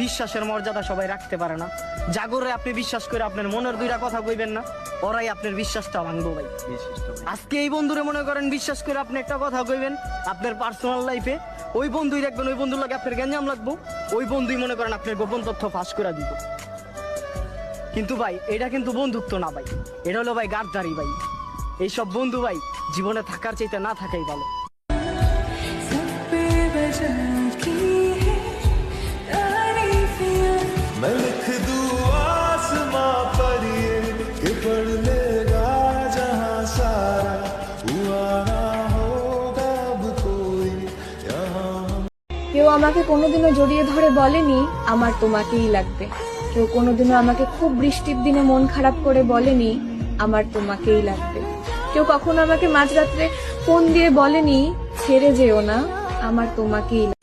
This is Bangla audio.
বিশ্বাসের মর্যাদা সবাই রাখতে পারে না। জাগরে আপনি বিশ্বাস করে আপনার মনের দুইটা কথা কইবেন না ওরাই আপনার বিশ্বাসটা ভাঙবো ভাই। আজকে এই বন্ধুরে মনে করেন বিশ্বাস করে আপনি একটা কথা কইবেন আপনার পার্সোনাল লাইফে ওই বন্ধুই দেখবেন ওই বন্ধুর লাগে আপনার গ্যাঞ্জাম লাগবো ওই বন্ধুই মনে করেন আপনার গোপন তথ্য ফাঁস করে দিব। কিন্তু ভাই এটা কিন্তু বন্ধুত্ব না ভাই এটা হলো ভাই গাদ্দারি ভাই। এইসব বন্ধু ভাই জীবনে থাকার চাইতে না থাকাই ভালো। কেউ আমাকে কোনোদিনও জড়িয়ে ধরে বলেনি, আমার তোমাকেই লাগবে কেউ কোনোদিনও আমাকে খুব বৃষ্টির দিনে মন খারাপ করে বলেনি, আমার তোমাকেই লাগবে কেউ কখনো আমাকে মাঝরাত্রে ফোন দিয়ে বলেনি, ছেড়ে যেও না, আমার তোমাকেই।